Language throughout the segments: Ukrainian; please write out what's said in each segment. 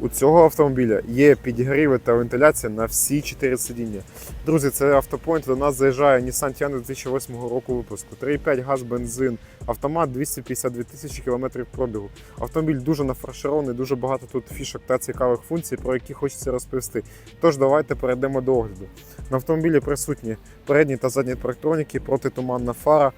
У цього автомобіля є підігріви та вентиляція на всі 4 сидіння. Друзі, це автопоінт. До нас заїжджає Nissan Tiana 2008 року випуску. 3,5 газ, бензин, автомат 252 тисячі кілометрів пробігу. Автомобіль дуже нафарширований, дуже багато тут фішок та цікавих функцій, про які хочеться розповісти. Тож давайте перейдемо до огляду. На автомобілі присутні передні та задні парктроніки, протитуманна фара.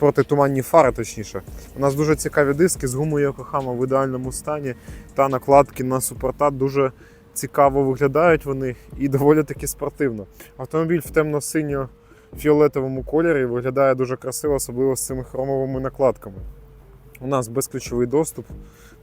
Протитуманні фари, точніше. У нас дуже цікаві диски з гумою Йокохама в ідеальному стані та накладки на супорта дуже цікаво виглядають вони і доволі таки спортивно. Автомобіль в темно-синьо-фіолетовому кольорі виглядає дуже красиво, особливо з цими хромовими накладками. У нас безключовий доступ.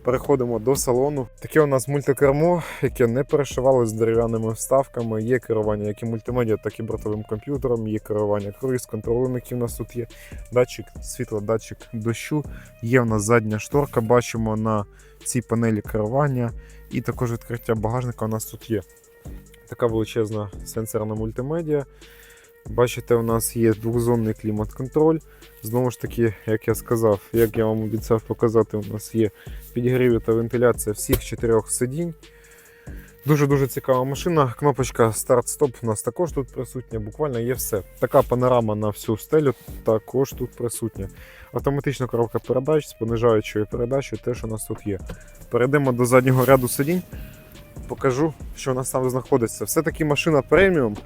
Переходимо до салону. Таке у нас мультикермо, яке не перешивалося з дерев'яними вставками. Є керування як і мультимедіа, так і бортовим комп'ютером, є керування круїз контролем, який у нас тут є. Датчик світла, датчик дощу. Є в нас задня шторка, бачимо на цій панелі керування. І також відкриття багажника у нас тут є. Така величезна сенсорна мультимедіа. Бачите, у нас є двохзонний клімат-контроль. Знову ж таки, як я сказав, як я вам обіцяв показати, у нас є підігрів та вентиляція всіх чотирьох сидінь. Дуже-дуже цікава машина. Кнопочка старт-стоп у нас також тут присутня. Буквально є все. Така панорама на всю стелю також тут присутня. Автоматична коробка передач з понижаючою передачею теж у нас тут є. Перейдемо до заднього ряду сидінь. Покажу, що у нас там знаходиться. Все-таки машина преміум.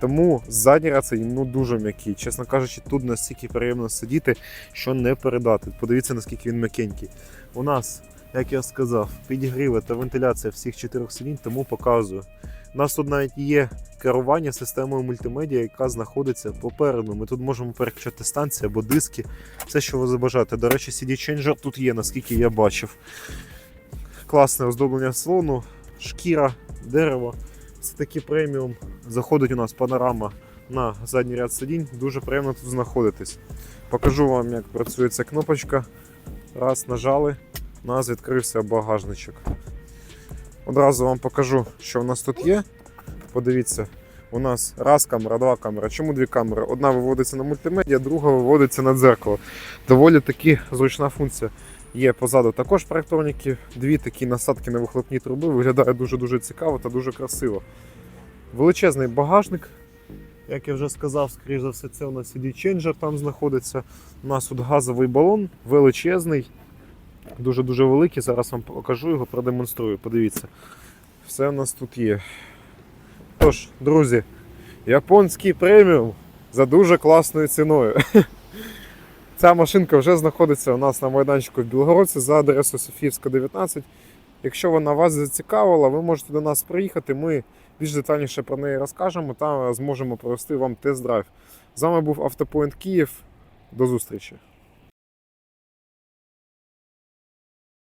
Тому задній сидінь ну, дуже м'який. Чесно кажучи, тут настільки приємно сидіти, що не передати. Подивіться, наскільки він м'якенький. У нас, як я сказав, підігріви та вентиляція всіх чотирьох сидінь, тому показую. У нас тут навіть є керування системою мультимедіа, яка знаходиться попереду. Ми тут можемо переключати станції або диски, все, що ви забажаєте. До речі, CD Changer тут є, наскільки я бачив. Класне оздоблення салону, шкіра, дерево. Це такий преміум. Заходить у нас панорама на задній ряд сидінь. Дуже приємно тут знаходитись. Покажу вам, як працює ця кнопочка. Раз нажали, у нас відкрився багажничок. Одразу вам покажу, що в нас тут є. Подивіться, у нас раз камера, два камера. Чому дві камери? Одна виводиться на мультимедіа, друга виводиться на дзеркало. Доволі таки зручна функція. Є позаду також проектроніки, дві такі насадки на вихлопні труби. Виглядає дуже-дуже цікаво та дуже красиво. Величезний багажник. Як я вже сказав, скоріш за все, це у нас CD Changer там знаходиться. У нас тут газовий балон величезний, дуже-дуже великий. Зараз вам покажу його, продемонструю. Подивіться. Все у нас тут є. Тож, друзі, японський преміум за дуже класною ціною. Ця машинка вже знаходиться у нас на майданчику в Білгородці за адресою Софіївська, 19. Якщо вона вас зацікавила, ви можете до нас приїхати. Ми більш детальніше про неї розкажемо та зможемо провести вам тест-драйв. З вами був Автопоінт Київ. До зустрічі!